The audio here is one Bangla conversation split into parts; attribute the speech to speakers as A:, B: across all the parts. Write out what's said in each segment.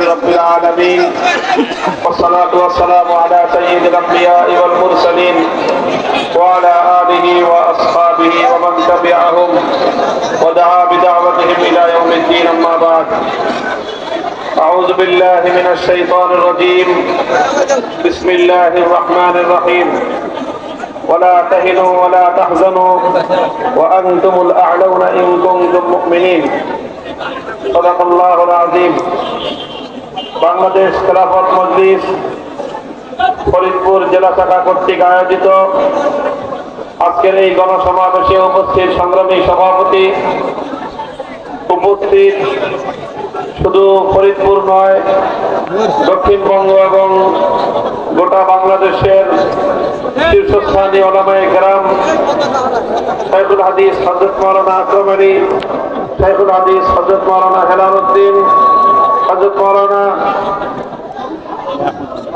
A: لله رب العالمين. والصلاة والسلام على سيد الأنبياء والمرسلين وعلى آله وأصحابه ومن تبعهم ودعا بدعوتهم إلى يوم الدين أما بعد. أعوذ بالله من الشيطان الرجيم. بسم الله الرحمن الرحيم. ولا تهنوا ولا تحزنوا وأنتم الأعلون إن كنتم مؤمنين. صدق الله العظيم. বাংলাদেশ খেলাফত মজলিস, ফরিদপুর জেলা শাখা কর্তৃক আয়োজিত আজকের এই গণসমাবেশে উপস্থিত সংগ্রামী সভাপতি, উপস্থিত শুধু ফরিদপুর নয়, দক্ষিণবঙ্গ এবং গোটা বাংলাদেশের শীর্ষস্থানীয় ওলামায়ে গ্রাম শাইখুল হাদিস হজরত মৌলানা আকরম শাইখুল হাদিস হজরত মৌলানা হেলাল উদ্দিন হজরত মৌলানা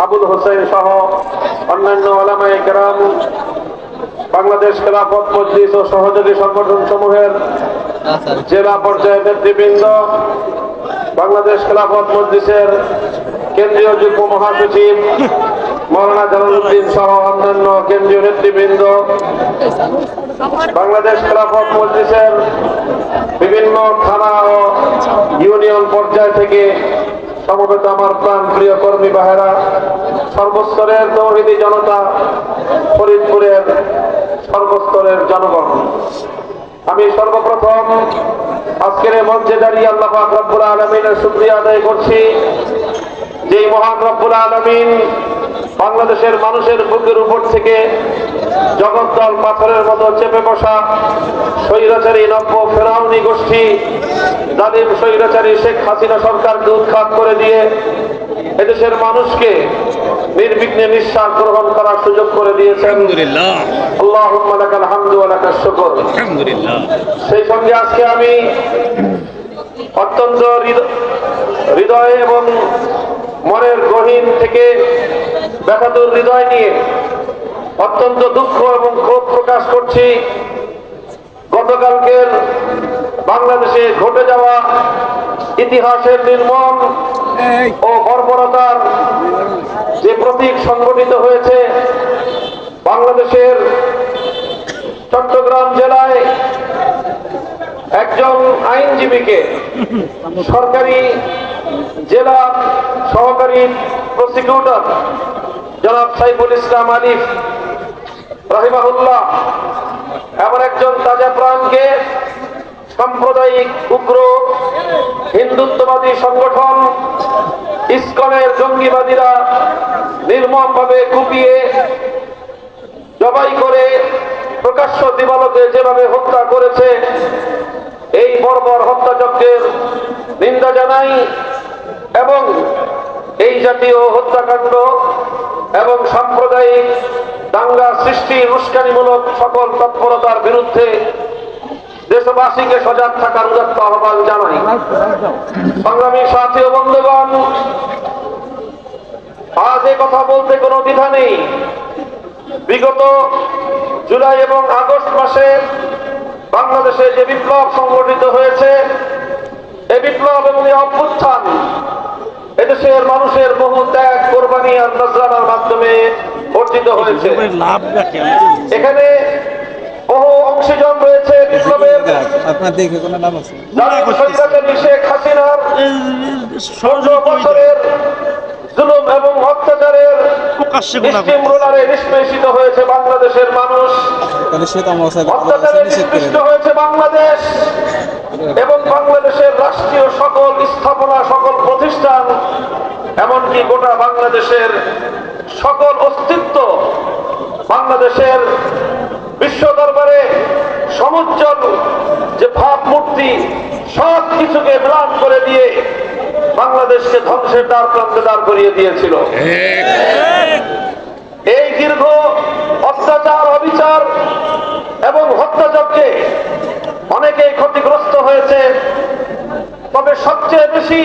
A: আবুল হোসেন সহ অন্যান্য ওলামায়ে গ্রাম বাংলাদেশ খেলাফত মজলিস ও সহযোগী সংগঠন সমূহের জেলা পর্যায়ের নেতৃবৃন্দ, বাংলাদেশ খেলাফত মজলিসের কেন্দ্রীয় যুগ্ম মহাসচিব মৌলানা জালালউদ্দিন সহ অন্যান্য কেন্দ্রীয় নেতৃবৃন্দ, বাংলাদেশ খেলাফত মজলিসের বিভিন্ন থানা ও ইউনিয়ন পর্যায় থেকে সমবেত আমার প্রাণ প্রিয় কর্মী বাহেরা সর্বস্তরের তৌহিদি জনতা, ফরিদপুরের সর্বস্তরের জনগণ। আমি সর্বপ্রথম আজকের মঞ্চে দাঁড়িয়ে আল্লাহ পাক রব্বুল আলমিনের শুক্রিয়া আদায় করছি। যে মহান রব্বুল আলমিন বাংলাদেশের মানুষের বুকের উপর থেকে জগদ্দল পাথরের মতো চেপে বসা স্বৈরাচারী নব্য ফেরাউনি গোষ্ঠী জালিম স্বৈরাচারী শেখ হাসিনা সরকারকে উৎখাত করে দিয়ে এদেশের মানুষকে নির্বিঘ্নে নিঃশ্বাস গ্রহণ করার সুযোগ করে দিয়েছেন। সেই সঙ্গে আজকে আমি অত্যন্ত হৃদ- হৃদয় এবং মনের গহীন থেকে ব্যথাতুর হৃদয় নিয়ে অত্যন্ত দুঃখ এবং ক্ষোভ প্রকাশ করছি। গতকালকের বাংলাদেশে ঘটে যাওয়া ইতিহাসের নির্মম ও বর্বরতার যে প্রতীক সংগঠিত হয়েছে বাংলাদেশের চট্টগ্রাম জেলায় একজন আইনজীবীকে সরকারি জেলা সহকারী প্রসিকিউটর জনাব সাইফুল ইসলাম আলিফ রহিমাহুল্লাহ এমন একজন তাজা প্রাণকে সাম্প্রদায়িক উগ্র হিন্দুত্ববাদী সংগঠন ইস্কনের জঙ্গিবাদীরা নির্মমভাবে কুপিয়ে জবাই করে প্রকাশ্য দিবালকে যেভাবে হত্যা করেছে, এই বর্বর হত্যাযজ্ঞের নিন্দা জানাই এবং এই জাতীয় হত্যাকাণ্ড এবং সাম্প্রদায়িক দাঙ্গা সৃষ্টি উস্কানিমূলক সকল তৎপরতার বিরুদ্ধে দেশবাসীকে সজাগ থাকার উদাত্ত আহ্বান জানাই। সংগ্রামী সাথী বন্ধুগণ, আজ এ কথা বলতে কোনো দ্বিধা নেই। বিগত জুলাই এবং আগস্ট মাসে বাংলাদেশে যে বিপ্লব সংগঠিত হয়েছে, এ বিপ্লব এবং এই অভ্যুত্থান এদেশের মানুষের বহু ত্যাগ কোরবানি আর নজরানার মাধ্যমে অর্জিত হয়েছে এখানে বহু অংশীজন রয়েছে বিপ্লবের
B: আপনার দেখে কোনো নাম আছে
A: শেখ হাসিনার ষোলো বছরের জুলুম এবং অত্যাচারের স্টিম রোলারে নিষ্পেষিত হয়েছে বাংলাদেশের মানুষ।
B: তাহলে সে তো আমার সাথে
A: অত্যাচারে নিষ্পৃষ্ট হয়েছে বাংলাদেশ এবং বাংলাদেশের রাষ্ট্রীয় সকল স্থাপনা সকল প্রতিষ্ঠান এমনকি গোটা বাংলাদেশের সকল অস্তিত্ব বাংলাদেশের বিশ্ব দরবারে সমুজ্জ্বল যে ভাবমূর্তি সব কিছুকে ম্লান করে দিয়ে বাংলাদেশকে ধ্বংসের দ্বার প্রান্তে দাঁড় করিয়ে দিয়েছিল। এই দীর্ঘ অত্যাচার, অবিচার এবং হত্যাযজ্ঞে অনেকেই ক্ষতিগ্রস্ত হয়েছে। তবে সবচেয়ে বেশি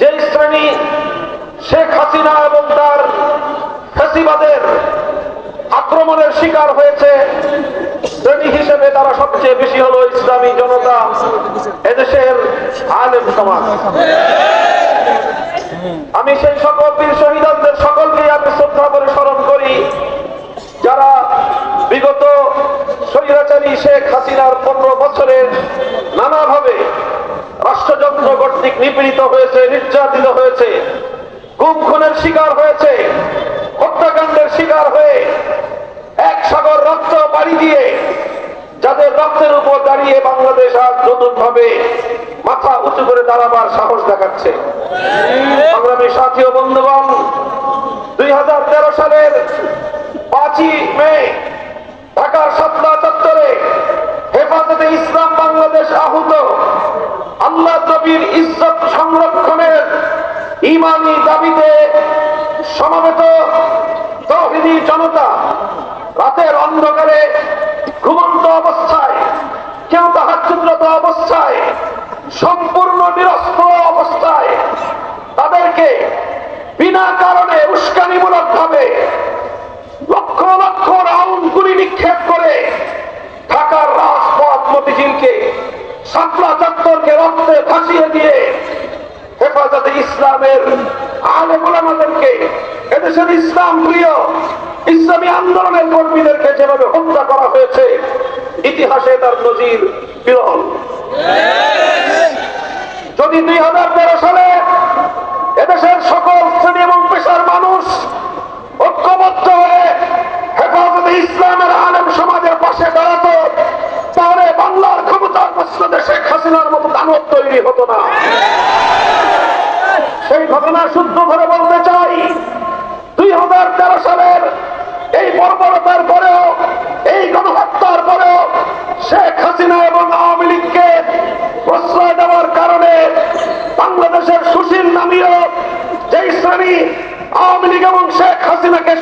A: যে শ্রেণি শেখ হাসিনা এবং তার ফেসিবাদের আক্রমণের শিকার হয়েছে। শ্রেণি হিসেবে তারা সবচেয়ে বেশি হলো ইসলামী জনতা, এদেশের আলেম সমাজ। আমি সেই সকল বীর শহীদদের সকলকে আমি শ্রদ্ধা করে স্মরণ করি, যারা বিগত স্বৈরাচারী শেখ হাসিনার পনেরো বছরের নানাভাবে রাষ্ট্রযন্ত্র কর্তৃক নিপীড়িত হয়েছে, নির্যাতিত হয়েছে, গুম খুনের শিকার হয়েছে হত্যাকাণ্ডের শিকার হয়ে এক সাগর বাড়ি দিয়ে যাদের রক্তের উপর দাঁড়িয়ে বাংলাদেশ আজ নতুনভাবে মাথা উঁচু করে দাঁড়াবার সাহস দেখাচ্ছে। সংগ্রামী সাথী ও বন্ধুগণ, দুই হাজার তেরো সালের পাঁচই মে ঢাকার সাতলা চত্বরে হেফাজতে ইসলাম বাংলাদেশ আহত আল্লাহ নবীর ইজ্জত সংরক্ষণের ইমানি দাবিতে সমবেত জনতা রাতের অন্ধকারে ঘুমন্ত অবস্থায়, কেউ তাহাজুদ্রত অবস্থায়, সম্পূর্ণ নিরস্ত্র অবস্থায় তাদেরকে বিনা কারণে উস্কানিমূলক ভাবে লক্ষ লক্ষ রাউন্ড গুলি নিক্ষেপ করে ঢাকার রাজপথ মতিঝিলকে সাতলা চত্বরকে রক্তে ফাঁসিয়ে দিয়ে হেফাজতে ইসলামের আলে গোলামাদেরকে এদেশের ইসলাম প্রিয়, ইসলামী আন্দোলনের কর্মীদেরকে যেভাবে হত্যা করা হয়েছে, ইতিহাসে তার নজির বিরল। যদি দুই হাজার তেরো সালে এদেশের সকল শ্রেণি এবং পেশার মানুষ ঐক্যবদ্ধ হয়ে হেফাজতে ইসলামের আলেম সমাজের পাশে দাঁড়াত, তাহলে হাজার এই বর্বরতার পরেও, এই শেখ হাসিনা এবং আওয়ামী লীগকে প্রশ্রয় দেওয়ার কারণে বাংলাদেশের সুশীল নামীয় যেই শ্রেণি আওয়ামী লীগ এবং শেখ হাসিনাকে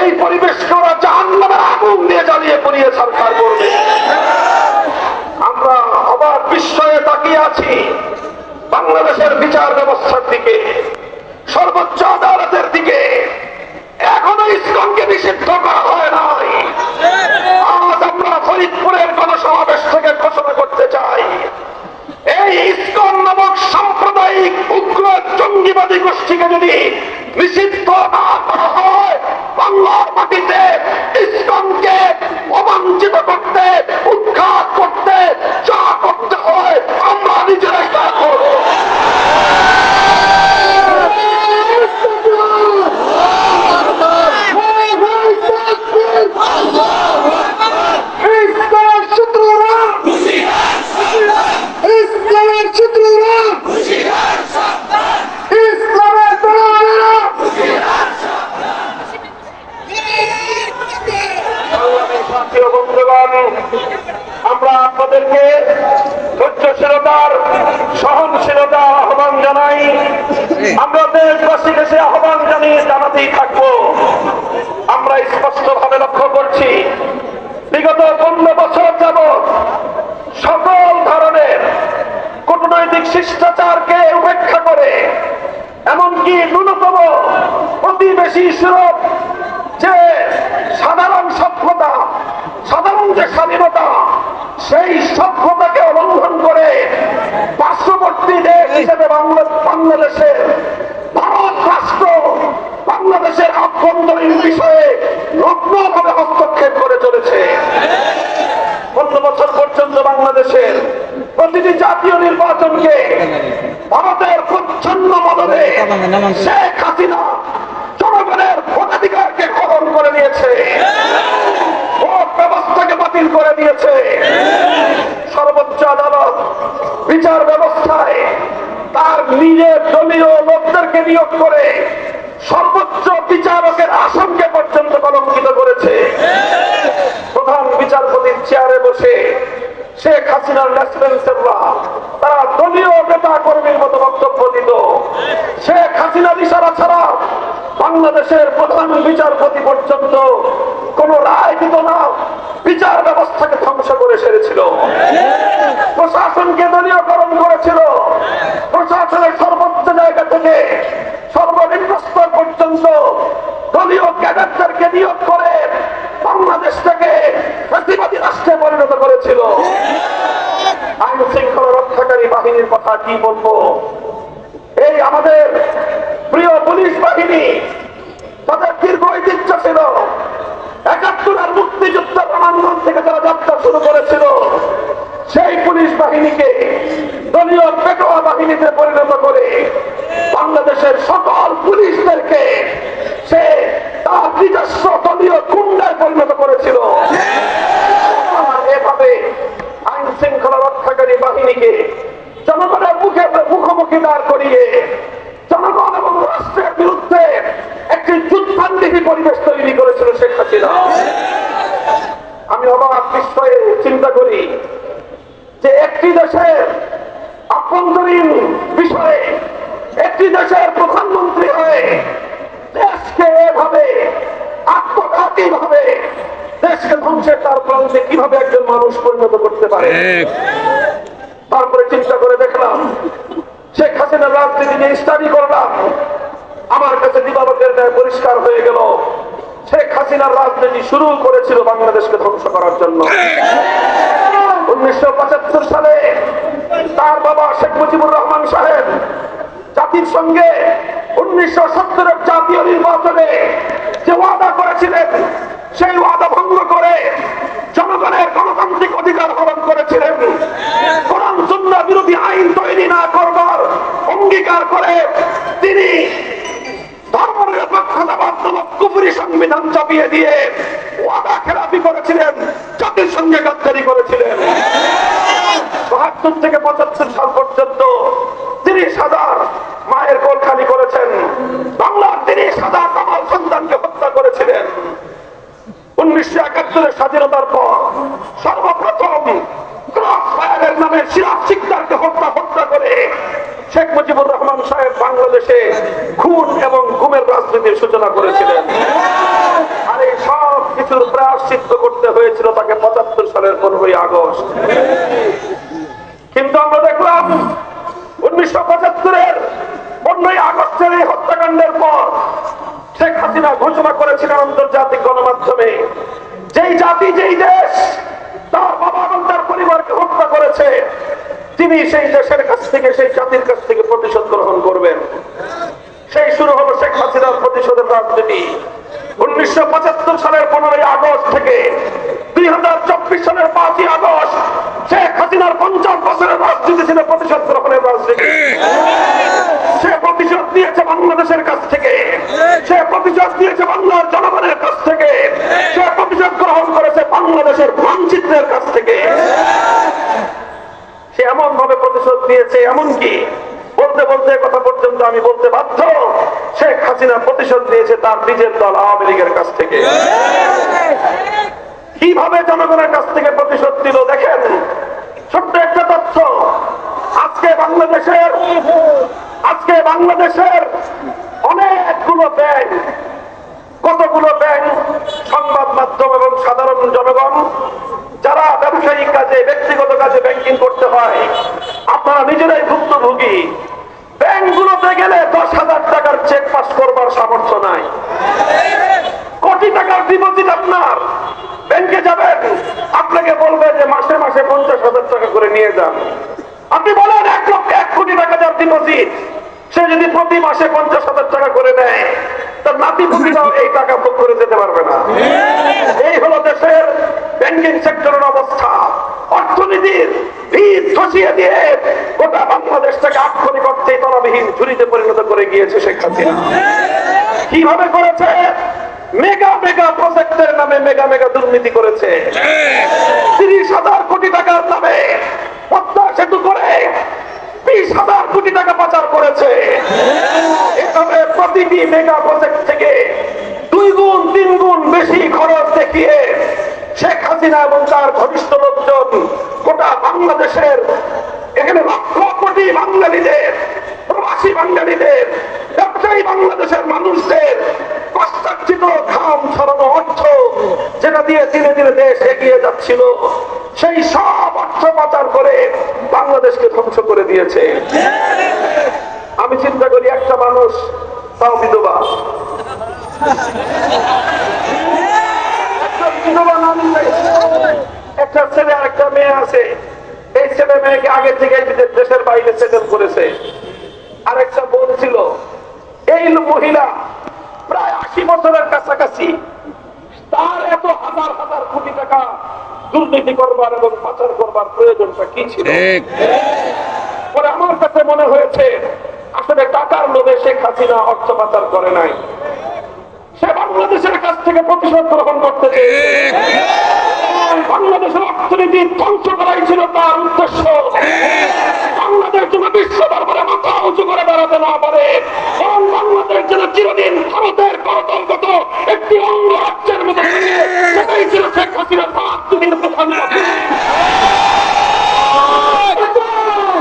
A: এই পরিবেশকে ওরা জাহান্নামের আগুন দিয়ে জ্বালিয়ে পড়িয়ে সরকার করবে। আমরা অবাক বিস্ময়ে তাকিয়ে আছি। বাংলাদেশের বিচার ব্যবস্থার দিকে, সর্বোচ্চ আদালতের দিকে। এখনও ইসলামকে নিষিদ্ধ করা হয় নাই। আজ আমরা ফরিদপুরের গণসমাবেশ থেকে ঘোষণা করতে চাই। এই ইসকন নামক সাম্প্রদায়িক উগ্র জঙ্গিবাদী গোষ্ঠীকে যদি নিষিদ্ধ না করা হয় বাংলার মাটিতে ইসকনকে অবাঞ্ছিত করতে, উৎখাত করতে, যা করতে হয়, আমরা নিজেরাই তা করব
C: ইসলামের শত্রুরা ইসলামের শত্রুরা ইসলামের দুশ্মনেরা
A: সংগ্রামী সাথী ও বন্ধুগণ আমরা আপনাদেরকে ধৈর্যশীলতা আমরা দেশবাসীকে সে আহ্বান জানিয়ে জানাতেই থাকব আমরা স্পষ্টভাবে লক্ষ্য করছি বিগত পনেরো বছর যাবৎ সকল ধরনের কূটনৈতিক শিষ্টাচারকে উপেক্ষা করে এমনকি ন্যূনতম সুরত যে সাধারণ সভ্যতা সাধারণ যে স্বাধীনতা সেই সভ্যতাকে অলঙ্ঘন করে পার্শ্ববর্তী দেশ হিসেবে বাংলাদেশের ভারত রাষ্ট্র বাংলাদেশের আভ্যন্তরীণ বিষয়ে নগ্নভাবে হস্তক্ষেপ করে চলেছে। পনেরো বছর পর্যন্ত বাংলাদেশের প্রতিটি জাতীয় নির্বাচনকে ভারতের প্রচ্ছন্ন মদদে শেখ হাসিনা ভোট ব্যবস্থাকে বাতিল করে দিয়েছে। সর্বোচ্চ আদালত বিচার ব্যবস্থায় তার নিজের দলীয় লোকদেরকে নিয়োগ করে সর্বোচ্চ বিচারকের আসনকে পর্যন্ত কলঙ্কিত করেছে। প্রধান বিচারপতির চেয়ারে বসে শেখ হাসিনার লেসপেন্সাররা তারা দলীয় নেতা কর্মীর মতো বক্তব্য দিত। শেখ হাসিনার ইশারা ছাড়া বাংলাদেশের প্রধান বিচারপতি পর্যন্ত কোন রায় দিত না। বিচার ব্যবস্থাকে ধ্বংস করে সেরেছিল। প্রশাসনকে দলীয়করণ করেছিল। প্রশাসনের সর্বোচ্চ জায়গা থেকে সর্বনিম্ন স্তর পর্যন্ত দলীয় ক্যাডারদেরকে নিয়োগ করে বাংলাদেশটাকে প্রতিবাদী রাষ্ট্রে পরিণত করেছিল। আইন শৃঙ্খলা রক্ষাকারী বাহিনীর কথা কি বলব? এই আমাদের প্রিয় পুলিশ বাহিনী ঐতিহ্য ছিল একাত্তরের মুক্তিযুদ্ধ রণাঙ্গন থেকে যারা যাত্রা শুরু করেছিল, সেই পুলিশ বাহিনীকে দলীয় পেটোয়া বাহিনীতে পরিণত করে বাংলাদেশের সকল পুলিশদেরকে সে তার নিজস্ব দলীয় গুন্ডায় পরিণত করেছিল। এভাবে আইন শৃঙ্খলা রক্ষাকারী বাহিনীকে জনগণের মুখে মুখোমুখি দাঁড় করিয়ে আমি অবাক বিস্ময়ে চিন্তা করি যে একটি দেশের আভ্যন্তরীণ বিষয়ে একটি দেশের প্রধানমন্ত্রী হয়ে দেশকে এভাবে আত্মঘাতী ভাবে দেশকে ধ্বংসের তার প্রান্তে কীভাবে একজন মানুষ পরিণত করতে পারে? তারপরে চিন্তা করে দেখলাম শেখ হাসিনার রাজনীতি নিয়ে স্টাডি করলাম আমার কাছে দিবালকের ন্যায় পরিষ্কার হয়ে গেল। শেখ হাসিনার রাজনীতি শুরু করেছিল বাংলাদেশকে ধ্বংস করার জন্য। উনিশশো পঁচাত্তর সালে তার বাবা শেখ মুজিবুর রহমান সাহেব জাতির সঙ্গে উনিশশো সত্তরের জাতীয় নির্বাচনে যে ওয়াদা করেছিলেন, সেই ওয়াদা ভঙ্গ করে জনগণের গণতান্ত্রিক অধিকার হরণ করেছিলেন। কোরআন বিরোধী আইন তৈরি না করবার অঙ্গীকার করে তিনি কুপুরি সংবিধান চাপিয়ে দিয়ে ওয়াদা খেলাপি করেছিলেন, জাতির সঙ্গে গাদ্দারি করেছিলেন। বাহাত্তর থেকে পঁচাত্তর সাল পর্যন্ত তিরিশ হাজার মায়ের কোল খালি করেছেন। বাংলার তিরিশ হাজার কামাল সন্তানকে হত্যা করেছিলেন। উনিশশো একাত্তরের স্বাধীনতার পর সর্বপ্রথম কিন্তু আমরা দেখলাম উনিশশো পঁচাত্তরের পনেরোই আগস্টের হত্যাকাণ্ডের পর শেখ হাসিনা ঘোষণা করেছিলেন আন্তর্জাতিক গণমাধ্যমে, যেই জাতি, যেই দেশ তার বাবা এবং তার পরিবারকে হত্যা করেছে তিনি সেই দেশের কাছ থেকে, সেই জাতির কাছ থেকে প্রতিশোধ গ্রহণ করবেন। সেই শুরু হলো শেখ হাসিনার প্রতিশোধের রাজনীতি। উনিশশো পঁচাত্তর সালের পনেরোই আগস্ট থেকে দুই হাজার চব্বিশ সালের পাঁচই আগস্ট শেখ হাসিনার পঞ্চাশ বছরের রাজনীতি ছিল প্রতিশোধ গ্রহণের রাজনীতি। সে প্রতিশোধ দিয়েছে বাংলাদেশের কাছ থেকে। সে প্রতিশোধ দিয়েছে বাংলার জনগণের কাছ থেকে। সে প্রতিশোধ গ্রহণ করেছে বাংলাদেশের মানচিত্রের কাছ থেকে। সে এমন ভাবে প্রতিশোধ দিয়েছে এমনকি বলতে বলতে কথা পর্যন্ত আমি বলতে বাধ্য। শেখ হাসিনা প্রতিশোধ দিয়েছে তার নিজের দল আওয়ামী লীগের কাছ থেকে। কীভাবে জনগণের কাছ থেকে প্রতিশোধ দিল দেখেন? ছোট্ট একটা তথ্য। আজকে বাংলাদেশের আজকে বাংলাদেশের অনেকগুলো ব্যাংক, কতগুলো ব্যাংক, সংবাদ মাধ্যম এবং সাধারণ জনগণ, যারা ব্যবসায়িক কাজে, ব্যক্তিগত ব্যাংকিং করতে হয়? আপনারা নিজেরাই ভুক্তভোগী। ব্যাংকগুলোতে গেলে দশ হাজার টাকার চেক পাস করবার সামর্থ্য নাই। কোটি টাকার ডিপোজিট আপনার। ব্যাংকে যাবেন, আপনাকে বলবে যে মাসে মাসে পঞ্চাশ হাজার টাকা করে নিয়ে যান। আপনি বলেন, এক লক্ষ এক কোটি টাকা যার ডিপোজিট সে যদি প্রতি মাসে পঞ্চাশ হাজার টাকা করে নেয় তার নাতি পুতিরাও এই টাকা ভোগ করে যেতে পারবে না। এই হলো দেশের ব্যাংকিং সেক্টরের অবস্থা। অর্থনীতির কীভাবে করেছে? মেগা প্রজেক্টের নামে দুর্নীতি করেছে। হাজার কোটি পদ্মা সেতু করে হাজার কোটি টাকা করেছে। প্রতিটি মেগা প্রজেক্ট থেকে দুই গুণ তিন গুণ বেশি খরচ দেখিয়ে শেখ হাসিনা এবং তার ঘনিষ্ঠ লোকজন গোটা বাংলাদেশের এখানে লক্ষ কোটি বাঙালিদের প্রবাসী বাঙালিদের ব্যবসায়ী বাংলাদেশের মানুষদের কষ্টার্জিত ঘাম ছড়ানো অর্থ যেটা দিয়ে ধীরে ধীরে দেশ এগিয়ে যাচ্ছিল সেই সব অর্থ পাচার করে বাংলাদেশকে ধ্বংস করে দিয়েছে আমি চিন্তা করি একটা মানুষ তাও বিধবা। একটা একটা ছেলে আর একটা মেয়ে আছে। এই ছেলে মেয়েকে আগে থেকে দেশের বাইরে সেটেল করেছে। আরেকটা বোন ছিল। এই মহিলা প্রায় আশি বছরের কাছাকাছি তার এত হাজার হাজার কোটি টাকা দুর্নীতি করবার এবং পাচার করবার প্রয়োজনটা কি ছিল? পরে আমার কাছে মনে হয়েছে, আসলে টাকার লোভে শেখ হাসিনা অর্থ পাচার করে নাই। সে বাংলাদেশের কাছ থেকে প্রতিশোধ গ্রহণ করতে বাংলাদেশের অর্থনীতি ধ্বংস করাই ছিল তার উদ্দেশ্য। বাংলাদেশ যেন বিশ্ব দরবারে মাথা উঁচু করে দাঁড়াতে না পারে এবং বাংলাদেশ যেন চিরদিন ভারতের করতলগত একটি অঙ্গরাজ্যের মতো থাকে সেটাই ছিল শেখ দিনের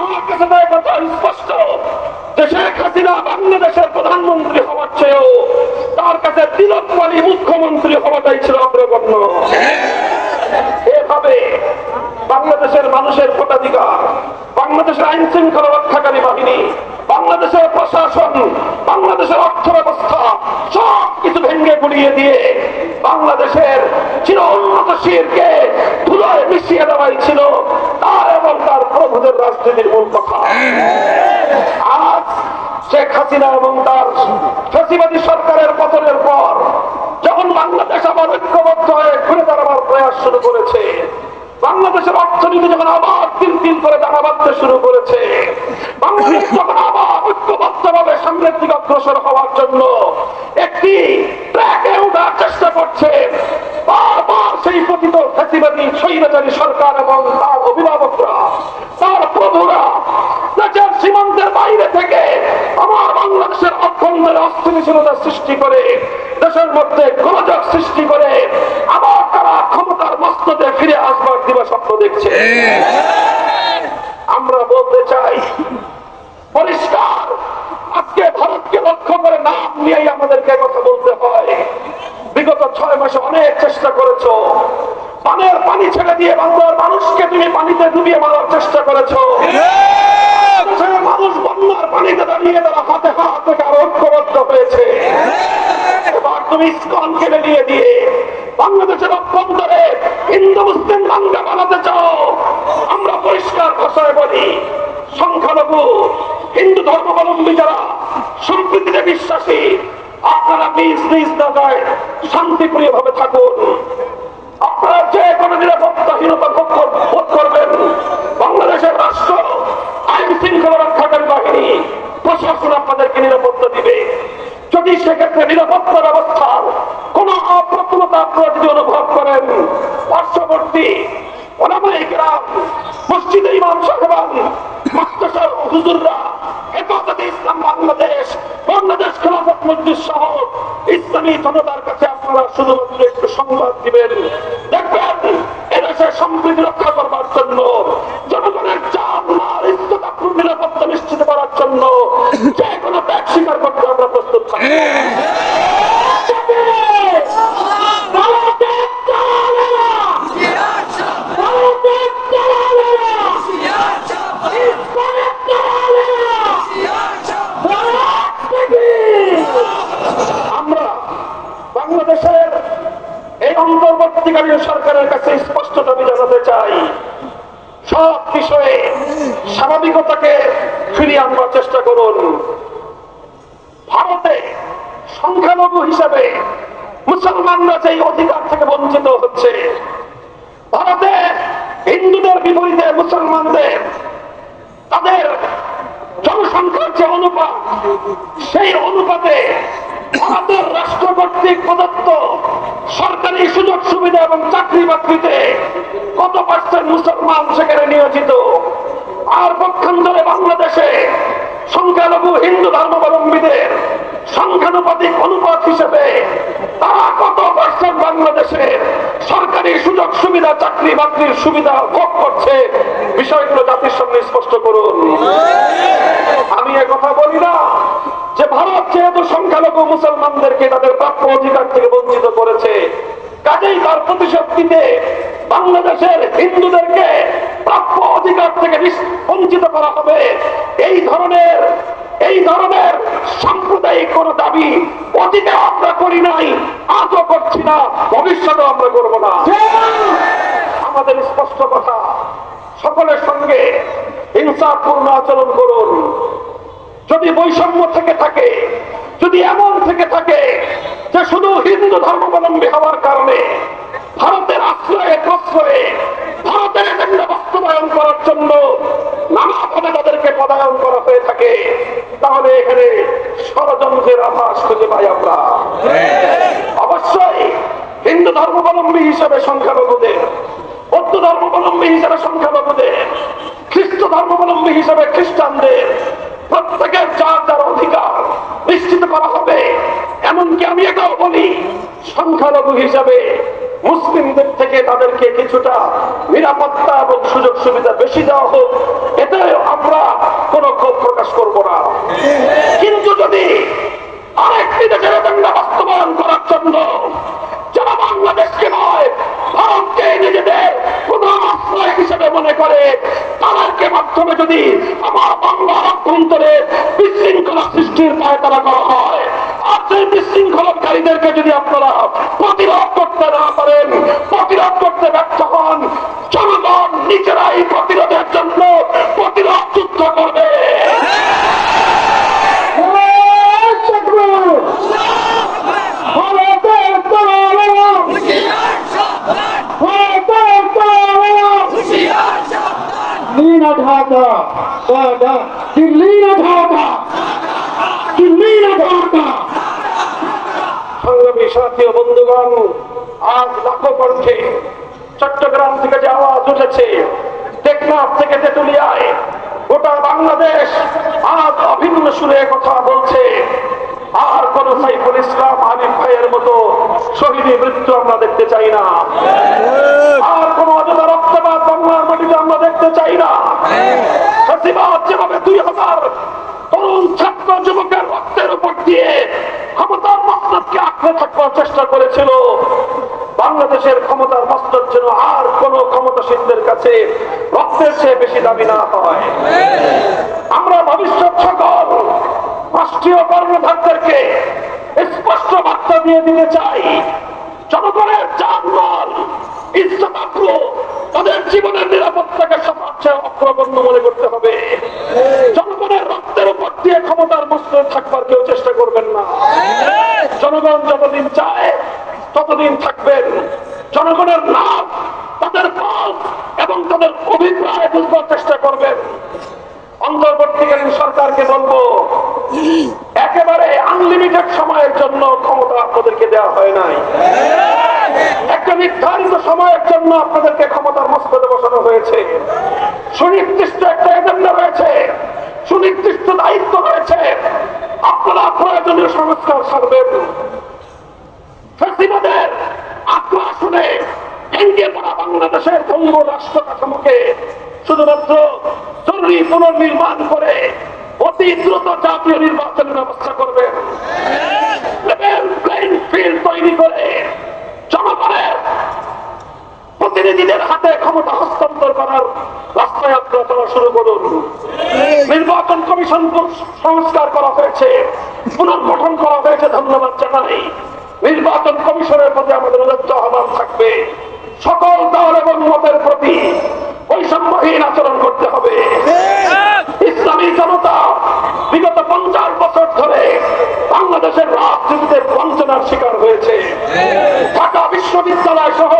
A: আমার কাছে তো কথা স্পষ্ট। যে শেখ হাসিনা বাংলাদেশের প্রধানমন্ত্রী হওয়ার চেয়েও তার কাছে তিলক মালি মুখ্যমন্ত্রী হওয়াটাই ছিল অগ্রগণ্য। এভাবে বাংলাদেশের মানুষের ভোটাধিকার, বাংলাদেশের আইন শৃঙ্খলা রক্ষাকারী বাহিনী বাংলাদেশের প্রশাসন, বাংলাদেশের অর্থ ব্যবস্থা সব কিছু ভেঙে গুড়িয়ে দিয়ে বাংলাদেশের চির উন্নত শিরকে ধুলোয় মিশিয়ে দেওয়াই ছিল তার এবং তার প্রভুদের রাজনীতির মূল কথা। আজ শেখ হাসিনা এবং তার ফেসিবাদী সরকারের পতনের পর যখন বাংলাদেশ আবার ঐক্যবদ্ধ হয়ে ঘুরে দাঁড়াবার প্রয়াস শুরু করেছে, বাংলাদেশের অর্থনীতি যখন আবার তিন তিন করে দাঁড়া বাঁধতে শুরু করেছে, বাংলাদেশ যখন অগ্রসর হওয়ার জন্য একটি ট্র্যাকে ওঠার চেষ্টা করছে। বারবার সেই পতিত ফেসিবাদী স্বৈরাচারী সরকার এবং তার অভিভাবকরা তার প্রভুরা দেশের সীমান্তের বাইরে থেকে আমার বাংলাদেশের অভ্যন্তরে অস্থিতিশীলতা সৃষ্টি করে দেশের মধ্যে গোলযোগ সৃষ্টি করে আবার তারা ক্ষমতার মস্ততে ফিরে আসবার দিবা স্বপ্ন দেখছে। আমরা বলতে চাই পরিষ্কার। ভারতকে লক্ষ্য করে নাম নিয়েই আমাদেরকে কথা বলতে হয়। বিগত ছয় মাসে অনেক চেষ্টা করেছ। পানের পানি ছেড়ে দিয়ে বাংলার মানুষকে তুমি পানিতে ডুবিয়ে মারার চেষ্টা করেছ। মানুষ বন্যার পানিতে দাঁড়িয়ে তারা হাতে হাত থেকে আরও ঐক্যবদ্ধ হয়েছে। এবার তুমি ইস্কন কেড়ে নিয়ে দিয়ে বাংলাদেশের অভ্যন্তরে হিন্দু, মুসলিম, বাংলা বানাতে চাও। আমরা পরিষ্কার ভাষায় বলি সংখ্যালঘু হিন্দু ধর্মাবলম্বী যারা সম্প্রীতিতে বিশ্বাসী, আপনারা নিজ নিজ জায়গায় শান্তিপ্রিয় ভাবে থাকুন। আপনারা যে কোনো নিরাপত্তাহীনতা বোধ করবেন। বাংলাদেশের রাষ্ট্র আইন শৃঙ্খলা রক্ষাকারী বাহিনী, প্রশাসন আপনাদেরকে নিরাপত্তা দিবে। যদি সেক্ষেত্রে নিরাপত্তা ব্যবস্থার কোন অপ্রতুলতা আপনারা যদি অনুভব করেন, পার্শ্ববর্তী ইসলাম বাংলাদেশ সহ কাছে আপনারা শুধুমাত্র একটু সংবাদ দিবেন। দেখবেন এদেশের সম্প্রীতি করবার জন্য জনগণের চাপ মাল ইজ্জত আক্রমণ নিরাপত্তা নিশ্চিত করার জন্য যে কোনো ত্যাগ স্বীকার করতে আমরা প্রস্তুত থাকি আমরা বাংলাদেশের এই অন্তর্বর্তীকালীন সরকারের কাছে স্পষ্ট দাবি জানাতে চাই সব বিষয়ে স্বাভাবিকতাকে ফিরিয়ে আনবার চেষ্টা করুন ভারতে সংখ্যালঘু হিসাবে মুসলমানরা যেই অধিকার থেকে বঞ্চিত হচ্ছে ভারতে হিন্দুদের বিপরীতে মুসলমানদের তাদের জনসংখ্যার যে অনুপাত সেই অনুপাতে ভারতের রাষ্ট্র কর্তৃক প্রদত্ত সরকারি সুযোগ সুবিধা এবং চাকরি বাকরিতে কত পার্সেন্ট মুসলমান সেখানে নিয়োজিত? আর পক্ষান্তরে বাংলাদেশে সংখ্যালঘু হিন্দু ধর্মাবলম্বীদের সংখ্যানুপাতিক অনুপাত হিসেবে তারা কত পার্সেন্ট বাংলাদেশের সরকারি সুযোগ সুবিধা, চাকরি বাকরির সুবিধা ভোগ করছে? বিষয়গুলো জাতির সামনে স্পষ্ট করুন। আমি কথা বলি না যে ভারত যেহেতু সংখ্যালঘু মুসলমানদেরকে তাদের প্রাপ্য অধিকার থেকে বঞ্চিত করেছে, কাজেই তার প্রতিশোধ নিতে বাংলাদেশের হিন্দুদেরকে প্রাপ্য অধিকার থেকে বঞ্চিত করা হবে। এই ধরনের এই ধরনের সাম্প্রদায়িক কোন দাবি অতীতে আমরা করি নাই, আজও করছি না, ভবিষ্যতেও আমরা করব না। আমাদের স্পষ্ট কথা, সকলের সঙ্গে হিংসাপূর্ণ আচরণ করুন। যদি বৈষম্য থেকে থাকে, যদি এমন থেকে থাকে যে শুধু হিন্দু ধর্মাবলম্বী হওয়ার কারণে ভারতের আশ্রয়ে, প্রশ্রয়ে, ভারতের বাস্তবায়ন করার জন্য নানাভাবে তাদেরকে পদায়ন করা হয়ে থাকে। তাহলে এখানে ষড়যন্ত্রের আভাস খুঁজে পাই আমরা। অবশ্যই হিন্দু ধর্মাবলম্বী হিসেবে সংখ্যালঘুদের, বৌদ্ধ ধর্মাবলম্বী হিসেবে সংখ্যালঘুদের, খ্রিস্ট ধর্মাবলম্বী হিসেবে খ্রিস্টানদের প্রত্যেকের যার যার অধিকার নিশ্চিত করা হবে। এমনকি আমি এটাও বলি, সংখ্যালঘু হিসাবে মুসলিমদের থেকে তাদেরকে কিছুটা নিরাপত্তা এবং সুযোগ সুবিধা বেশি দেওয়া হোক এতে আমরা কোনো ক্ষোভ প্রকাশ করব না। কিন্তু যদি আরেকটি দেশের এজেন্ডা বাস্তবায়ন করার জন্য যারা বাংলাদেশকে নয়, ভারতকে নিজেদের প্রধান আশ্রয় হিসেবে মনে করে, তাদেরকে মাধ্যমে যদি আমার বাংলার অভ্যন্তরে বিশৃঙ্খলা সৃষ্টির পায় তারা করা হয় সেই বিশৃঙ্খলকারীদেরকে যদি আপনারা প্রতিরোধ করতে না পারেন, প্রতিরোধ করতে ব্যর্থ হন, জনগণ নিজেরাই প্রতিরোধের জন্য প্রতিরোধ যুদ্ধ করবে।
C: ঢাকা দিল্লি না ঢাকা দিল্লি না ঢাকা
A: সাথী বন্ধুগণ, আজ লাখো কণ্ঠে চট্টগ্রাম থেকে যে আওয়াজ উঠেছে, টেকনাফ থেকে তেতুলিয়ায়, গোটা বাংলাদেশ আজ অভিন্ন সুরে কথা বলছে। আর কোন সাইফুল ইসলাম আলিফ ভাইয়ের মতো শহীদ মৃত্যু আমরা দেখতে চাই না। আর কোন অযথা রক্তপাত বাংলার মাটিতে আমরা দেখতে চাই না। যেভাবে দুই হাজার তরুণ ছাত্র যুবকের রক্তের উপর দিয়ে ক্ষমতার মস্তদকে আঁকড়ে থাকবার চেষ্টা করেছিল। বাংলাদেশের ক্ষমতার মস্তদ যেন আর কোন ক্ষমতাসীনদের কাছে রক্তের চেয়ে বেশি দাবি না হয়। আমরা ভবিষ্যৎ সকল রাষ্ট্রীয় কর্মধারদেরকে স্পষ্ট বার্তা দিয়ে দিতে চাই। জনগণের ইজ্জত আব্রু তাদের জীবনের নিরাপত্তাকে সবচেয়ে অগ্রগণ্য মনে করতে হবে। জনগণের রক্তের উপর দিয়ে ক্ষমতার মস্তদে থাকবার কেউ চেষ্টা করবেন না। জনগণ যতদিন চায়, ততদিন থাকবেন। জনগণের নাম, তাদের পথ এবং তাদের অভিপ্রায় বুঝবার চেষ্টা করবেন। অন্তর্বর্তীকালীন সরকারকে বলব একেবারে আনলিমিটেড সময় কায়েমের জন্য ক্ষমতা আপনাদেরকে দেওয়া হয় নাই। একটা নির্ধারিত সময়ের জন্য আপনাদেরকে ক্ষমতার মস্তদে বসানো হয়েছে। সুনির্দিষ্ট একটা এজেন্ডা রয়েছে। সুনির্দিষ্ট দায়িত্ব রয়েছে। আপনারা প্রয়োজনীয় সংস্কার সারবেন ফেসিবাদের আগ্রাসনে ভেঙে পড়া বাংলাদেশের পঙ্গ রাষ্ট্র কাঠামোকে শুধুমাত্র জরুরি পুনর্নির্মাণ করে অতি দ্রুত জাতীয় নির্বাচনের ব্যবস্থা ফিল্ড তৈরি করে জনগণের প্রতিনিধিদের হাতে ক্ষমতা হস্তান্তর করার শুরু করুন। নির্বাচন কমিশন সংস্কার করা হয়েছে, পুনর্গঠন করা হয়েছে, ধন্যবাদ জানাই। নির্বাচন কমিশনের প্রতি আমাদের উদাত্ত আহ্বান থাকবে। সকল দল এবং মতের প্রতি বৈষম্যহীন আচরণ করতে হবে। ইসলামী জনতা বিগত পঞ্চাশ বছর ধরে বাংলাদেশের রাজনীতিতে বঞ্চনার শিকার হয়েছে। ঢাকা বিশ্ববিদ্যালয় সহ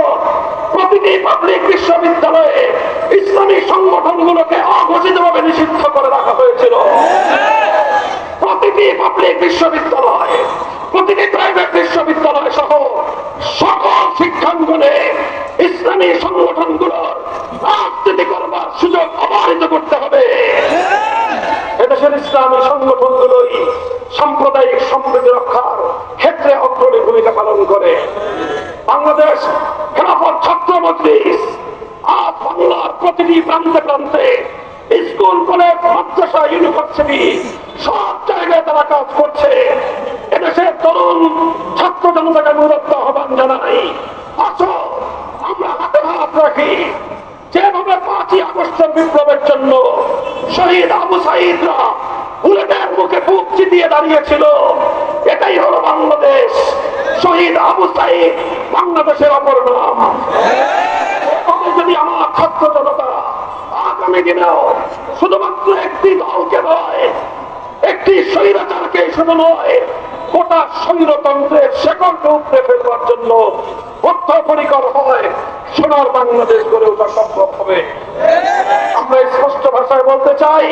A: প্রতিটি পাবলিক বিশ্ববিদ্যালয়ে ইসলামী সংগঠনগুলোকে অঘোষিতভাবে নিষিদ্ধ করে রাখা হয়েছিল। প্রতিটি পাবলিক বিশ্ববিদ্যালয় প্রতিটি প্রাইভেট বিশ্ববিদ্যালয় সহ সকল শিক্ষাঙ্গনে ইসলামী সংগঠনগুলোর রাজনীতি করবার সুযোগ অবাহিত করতে হবে। ক্ষেত্রে অগ্রণী ভূমিকা পালন করে। বাংলাদেশ খেলাফত ছাত্র মজলিস আজ বাংলার প্রতিটি প্রান্তে প্রান্তে স্কুল, কলেজ, মাদ্রাসা, ইউনিভার্সিটি সব তারা কাজ করছে। এদেশের তরুণ ছাত্র জনতাকে অনুরক্ত আহ্বান জানাই। আসো, আমরা হাতে হাত রাখি। যেভাবে পাঁচই আগস্টের বিপ্লবের জন্য শহীদ আবু সাইদরা বুলেটের মুখে বুক চিতিয়ে দাঁড়িয়েছিল, এটাই হলো বাংলাদেশ। শহীদ আবু সাইদ বাংলাদেশের অপর নাম। যদি আমার ছাত্র জনতা আগামী দিনেও শুধুমাত্র একটি দলকে নয় একটি স্বৈরাচারকে শুধু নয়। গোটা স্বৈরতন্ত্রের শেকড়কে উপড়ে ফেলবার জন্য বদ্ধপরিকর হয়, সোনার বাংলাদেশ গড়ে ওঠা সম্ভব হবে। আমরা স্পষ্ট ভাষায় বলতে চাই,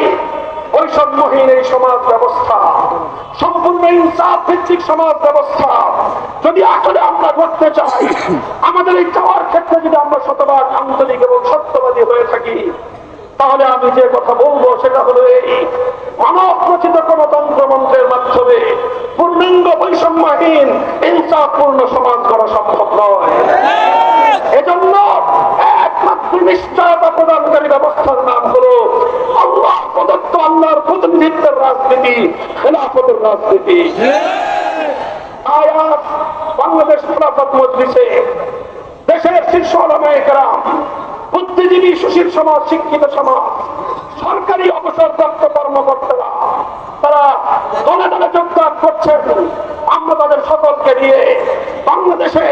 A: বৈষম্যহীন এই সমাজ ব্যবস্থা, সম্পূর্ণ ইনসাফ ভিত্তিক সমাজ ব্যবস্থা, যদি আসলে আমরা করতে চাই, আমাদের এই চাওয়ার ক্ষেত্রে যদি আমরা শতভাগ আন্তরিক এবং সত্যবাদী হয়ে থাকি তাহলে আমি যে কথা বলব সেটা হলো এই, মানব রচিত গণতন্ত্র মন্ত্রের মাধ্যমে পূর্ণাঙ্গ বৈষম্যহীন, ইনসাফপূর্ণ সমাজ করা সম্ভব নয়। এজন্য একমাত্র নিশ্চয়তা প্রদানকারী ব্যবস্থার নাম হলো আল্লাহ প্রদত্ত আল্লাহর প্রতিনিধিত্বের রাজনীতি, খেলাফতের রাজনীতি। বাংলাদেশ খেলাফত মজলিসে দেশের শীর্ষ ওলামায়েকেরাম বুদ্ধিজীবী সুশীল সমাজ, শিক্ষিত সমাজ, সরকারি অবসরপ্রাপ্ত কর্মকর্তারা, তারা দলে দলে যোগদান করছেন। আমরা তাদের সকলকে নিয়ে বাংলাদেশে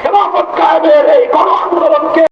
A: খেলাফত কায়েমের এই গণ আন্দোলনকে